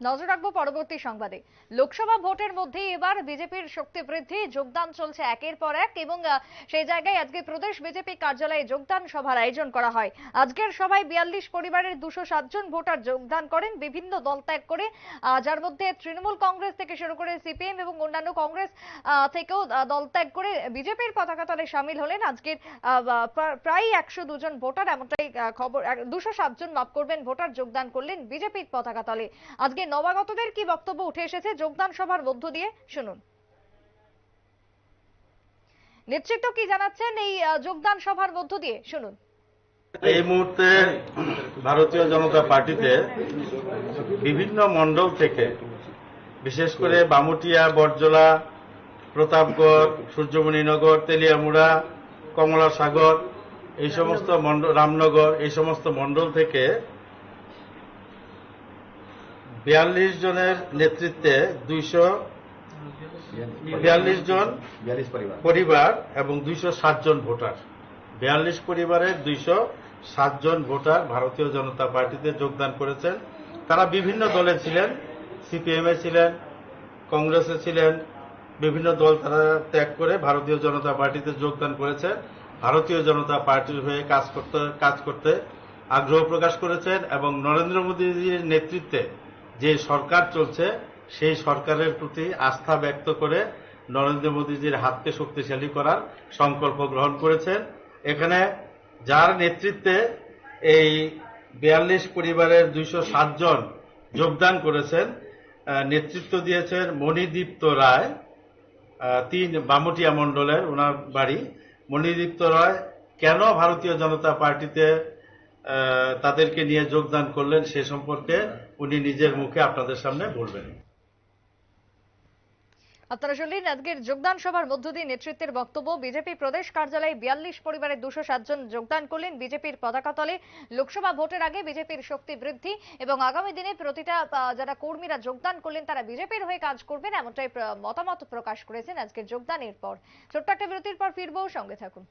নজর রাখব পরবর্তী সংবাদে। লোকসভা ভোটের মধ্যে এবার বিজেপির শক্তি বৃদ্ধি, যোগদান চলছে একের পর এক এবং সেই জায়গায় আজকে প্রদেশ বিজেপি কার্যালয়ে যোগদান সভার আয়োজন করা হয়। আজকের সভায় বিয়াল্লিশ পরিবারের দুশো জন ভোটার যোগদান করেন, বিভিন্ন দল ত্যাগ করে যার মধ্যে তৃণমূল কংগ্রেস থেকে শুরু করে সিপিএম এবং অন্যান্য কংগ্রেস থেকেও দল ত্যাগ করে বিজেপির পতাকা তলে সামিল হলেন। আজকের প্রায় একশো দুজন ভোটার, এমনটাই খবর দুশো সাতজন মাফ করবেন, ভোটার যোগদান করলেন বিজেপির পতাকা তলে। আজকে নবাগতদের কি বক্তব্য উঠে এসেছে? যোগদান সভার মধ্য দিয়ে শুনুন। নেতৃত্ব কি জানাচ্ছেন এই যোগদান সভার মধ্য দিয়ে? শুনুন। এই মুহূর্তে ভারতীয় জনতা পার্টিতে বিভিন্ন মণ্ডল থেকে, বিশেষ করে বামুটিয়া বরজলা প্রতাপগড় সূর্যমণিনগর তেলিয়ামুড়া কমলা সাগর এই সমস্ত রামনগর, এই সমস্ত মণ্ডল থেকে বিয়াল্লিশ জনের নেতৃত্বে দুইশো বিয়াল্লিশ জন পরিবার। এবং দুইশো সাত জন ভোটার। বিয়াল্লিশ পরিবারের দুইশো সাত জন ভোটার ভারতীয় জনতা পার্টিতে যোগদান করেছেন। তারা বিভিন্ন দলে ছিলেন সিপিএম ছিলেন কংগ্রেসে ছিলেন বিভিন্ন দল তারা ত্যাগ করে ভারতীয় জনতা পার্টিতে যোগদান করেছেন ভারতীয় জনতা পার্টির হয়ে কাজ করতে কাজ করতে আগ্রহ প্রকাশ করেছেন এবং নরেন্দ্র মোদীজির নেতৃত্বে যে সরকার চলছে, সেই সরকারের প্রতি আস্থা ব্যক্ত করে নরেন্দ্র মোদীজির হাতকে শক্তিশালী করার সংকল্প গ্রহণ করেছেন। এখানে যার নেতৃত্বে এই বিয়াল্লিশ পরিবারের দুইশো জন যোগদান করেছেন নেতৃত্ব দিয়েছেন মণিদীপ্ত রায় তিন বামুটিয়া মণ্ডলের ওনার বাড়ি। মণিদীপ্ত রায়, কেন ভারতীয় জনতা পার্টিতে তাদেরকে নিয়ে যোগদান করলেন সে সম্পর্কে উনি নিজের মুখে আপনাদের সামনে বলবেন। যোগদান সভার মধ্য দিয়ে নেতৃত্বের বক্তব্য, বিজেপি প্রদেশ কার্যালয়ে বিয়াল্লিশ পরিবারের দুশো যোগদান করলেন। বিজেপির পতাকা তলে লোকসভা ভোটের আগে বিজেপির শক্তি বৃদ্ধি এবং আগামী দিনে প্রতিটা যারা কর্মীরা যোগদান করলেন তারা বিজেপির হয়ে কাজ করবেন এমনটাই মতামত প্রকাশ করেছেন আজকের যোগদানের পর। ছোট্ট একটা বিরতির পর ফিরবো, সঙ্গে থাকুন।